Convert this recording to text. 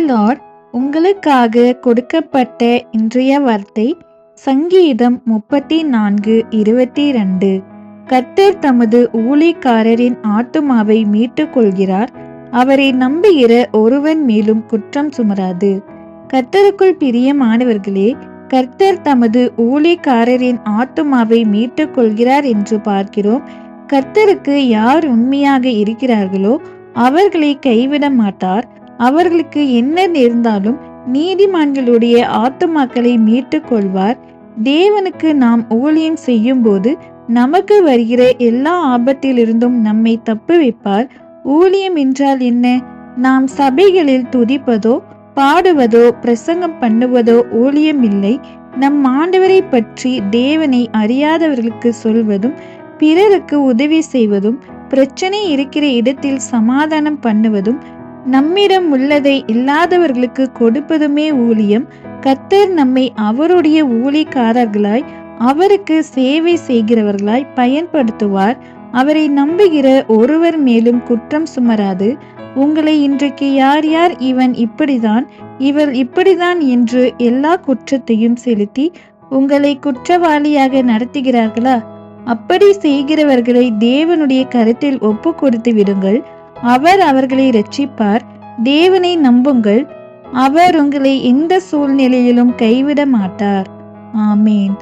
Lord உங்களுக்காக கொடுக்கப்பட்ட இன்றைய வார்த்தை சங்கீதம் முப்பத்தி நான்கு இருபத்தி ரெண்டு கர்த்தர் தமது ஊழிக்காரரின் ஆத்துமாவை மீட்டுக் கொள்கிறார் அவரை நம்புகிற ஒருவன் மேலும் குற்றம் சுமராது. கர்த்தருக்குள் பிரியமானவர்களே கர்த்தர் தமது ஊழிக்காரரின் ஆத்துமாவை மீட்டுக் கொள்கிறார் என்று பார்க்கிறோம். கர்த்தருக்கு யார் உண்மையாக இருக்கிறார்களோ அவர்களை கைவிட மாட்டார். அவர்களுக்கு என்ன நேர்ந்தாலும் நீதிமான்களுடைய ஆத்துமாக்களை மீட்டுக் கொள்வார் தேவனுக்கு நாம் ஊழியம் செய்யும் போது நமக்கு வருகிற எல்லா ஆபத்திலிருந்தும் நம்மை தப்பு வைப்பார் ஊழியம் என்றால் என்ன? நாம் சபைகளில் துதிப்பதோ பாடுவதோ பிரசங்கம் பண்ணுவதோ ஊழியம் இல்லை. நம் ஆண்டவரை பற்றி தேவனை அறியாதவர்களுக்கு சொல்வதும் பிறருக்கு உதவி செய்வதும் பிரச்சனை இருக்கிற இடத்தில் சமாதானம் பண்ணுவதும் நம்மிடம் உள்ளதை இல்லாதவர்களுக்கு கொடுப்பதுமே ஊழியம். கத்தர் நம்மை அவருடைய ஊழிக்காரர்களாய் அவருக்கு சேவை செய்கிறவர்களாய் பயன்படுத்துவார். அவரை நம்புகிற ஒருவர் மேலும் குற்றம் சுமராது. உங்களை இன்றைக்கு யார் யார் இவன் இப்படிதான் இவர் இப்படிதான் என்று எல்லா குற்றத்தையும் செலுத்தி உங்களை குற்றவாளியாக நடத்துகிறார்களா? அப்படி செய்கிறவர்களை தேவனுடைய கருத்தில் ஒப்பு கொடுத்து விடுங்கள். அவர் அவர்களை ரட்சிப்பார் தேவனை நம்புங்கள். அவர் உங்களை எந்த சூழ்நிலையிலும் கைவிட மாட்டார் ஆமேன்.